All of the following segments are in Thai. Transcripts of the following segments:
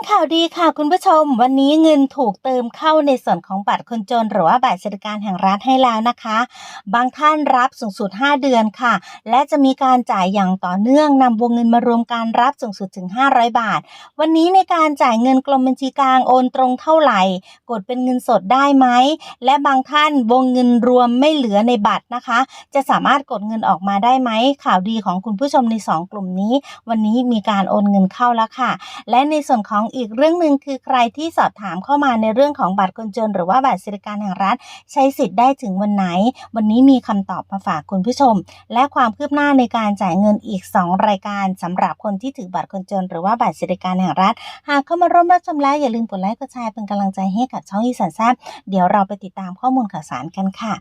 งข่าวดีค่ะคุณผู้ชม วันนี้เงินถูกเติมเข้าในส่วนของบัตรคนจน หรือว่าบัตรสวัสดิการแห่งรัฐให้แล้วนะคะ บางท่านรับสูงสุด 5 เดือนค่ะ และจะมีการจ่ายอย่างต่อเนื่องนำวงเงินมารวมการรับสูงสุดถึง 500 บาท วันนี้ในการจ่ายเงินกรมบัญชีกลางโอนตรงเท่าไหร่ กดเป็นเงินสดได้ไหมและบางท่านวงเงินรวมไม่เหลือในบัตรนะคะ จะสามารถกดเงินออกมาได้ไหมข่าวดีของคุณผู้ชมใน 2 กลุ่มนี้ วันนี้มีการโอนเงินเข้าแล้วค่ะ และในส่วนของอีกเรื่องหนึ่งคือใครที่สอบถามเข้ามาในเรื่องของบัตรคนจน หรือว่าบัตรสวัสดิการแห่งรัฐ ใช้สิทธิ์ได้ถึงวันไหน วันนี้มีคำตอบมาฝากคุณผู้ชม และความคืบหน้าในการจ่ายเงินอีก 2 รายการสำหรับคนที่ถือบัตรคนจน หรือว่าบัตรสวัสดิการแห่งรัฐ หากเข้ามาร่วมรับชมแล้วอย่าลืมกดไลค์กดแชร์เป็นกำลังใจให้กับช่องอีสานแซบเดี๋ยวเราไปติดตามข้อมูลข่าวสารกันค่ะ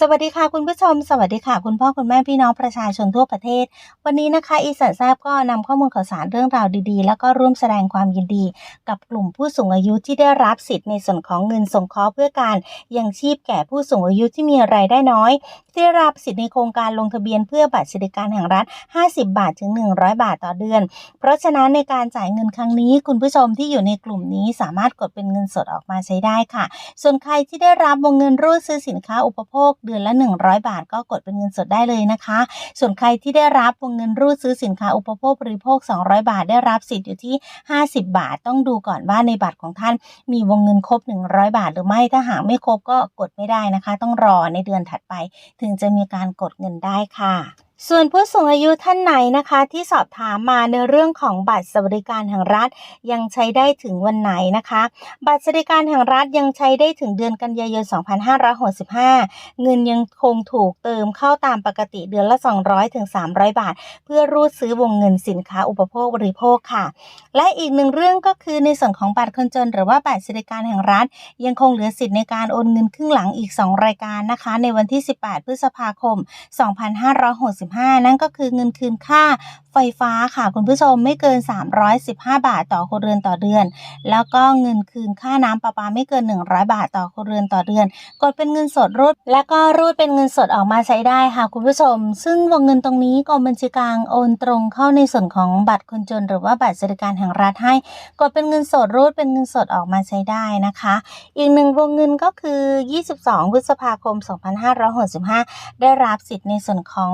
สวัสดีค่ะคุณผู้ชม สวัสดีค่ะ คุณพ่อคุณแม่พี่น้องประชาชนทั่วประเทศ วันนี้นะคะอีสานแซบก็นำข้อมูลข่าวสารเรื่องราวดีๆ แล้วก็ร่วมแสดงความยินดีกับกลุ่มผู้สูงอายุที่ได้รับสิทธิ์ในส่วนของเงินสงเคราะห์เพื่อการยังชีพแก่ผู้สูงอายุที่มีรายได้น้อยที่ได้รับสิทธิ์ในโครงการลงทะเบียนเพื่อบัตรสวัสดิการแห่งรัฐ 50 บาทถึง 100 บาทต่อเดือน เพราะฉะนั้นในการจ่ายเงินครั้งนี้ คุณผู้ชมที่อยู่ในกลุ่มนี้สามารถกดเป็นเงินสดออกมาใช้ได้ค่ะ ส่วนใครที่ได้รับวงเงินรูดซื้อสินค้าอุปโภคเดือนละ 100 บาท ก็กดเป็นเงินสดได้เลยนะคะ ส่วนใครที่ได้รับวงเงินรูดซื้อสินค้าอุปโภคบริโภค 200 บาท ได้รับสิทธิ์อยู่ที่ 50 บาทต้องดูก่อนว่าในบัตรของท่านมีวงเงินครบ 100 บาทหรือไม่ถ้าหากไม่ครบก็กดไม่ได้นะคะ ต้องรอในเดือนถัดไป ถึงจะมีการกดเงินได้ค่ะ ส่วนผู้สูงอายุท่านไหนนะคะที่สอบถามมาในเรื่องของบัตรสวัสดิการแห่งรัฐยังใช้ได้ถึงวันไหนนะคะ บัตรสวัสดิการแห่งรัฐยังใช้ได้ถึงเดือนกันยายน 2565 เงินยังคงถูกเติมเข้าตามปกติเดือนละ 200ถึง300 บาท เพื่อรูดซื้อวงเงินสินค้าอุปโภคบริโภคค่ะ และอีกหนึ่งเรื่องก็คือในส่วนของบัตรคนจน หรือว่าบัตรสวัสดิการแห่งรัฐ ยังคงเหลือสิทธิ์ในการโอนเงินครึ่งหลังอีก 2 รายการนะคะ ในวันที่ 18 พฤษภาคม 2565นั่นก็คือเงินคืนค่าไฟฟ้าค่ะคุณผู้ชมไม่เกิน 315 บาทต่อครัวเรือนต่อเดือน แล้วก็เงินคืนค่าน้ำประปาไม่เกิน 100 บาทต่อครัวเรือนต่อเดือน กดเป็นเงินสดรูด แล้วก็รูดเป็นเงินสดออกมาใช้ได้ค่ะคุณผู้ชม ซึ่งวงเงินตรงนี้กรมบัญชีกลางโอนตรงเข้าในส่วนของบัตรคนจน หรือว่าบัตรสวัสดิการแห่งรัฐให้ กดเป็นเงินสดรูดเป็นเงินสดออกมาใช้ได้นะคะ อีกหนึ่งวงเงินก็คือ 22 พฤษภาคม 2565 ได้รับสิทธิ์ในส่วนของ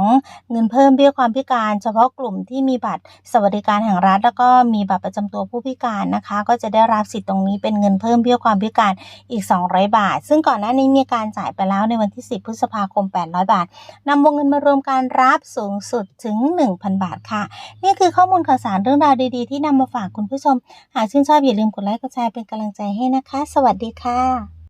เงินเพิ่มเบี้ยความพิการ เฉพาะกลุ่มที่มีบัตรสวัสดิการแห่งรัฐ แล้วก็มีบัตรประจำตัวผู้พิการนะคะ ก็จะได้รับสิทธิ์ตรงนี้เป็นเงินเพิ่มเบี้ยความพิการอีก 200 บาท ซึ่งก่อนหน้านี้มีการจ่ายไปแล้วในวันที่ 10 พฤษภาคม 800 บาทนำวงเงินมารวมการรับสูงสุดถึง 1,000 บาทค่ะ นี่คือข้อมูลข่าวสารเรื่องราวดีๆ ที่นำมาฝากคุณผู้ชม หากชื่นชอบอย่าลืมกดไลค์กดแชร์เป็นกำลังใจให้นะคะ สวัสดีค่ะ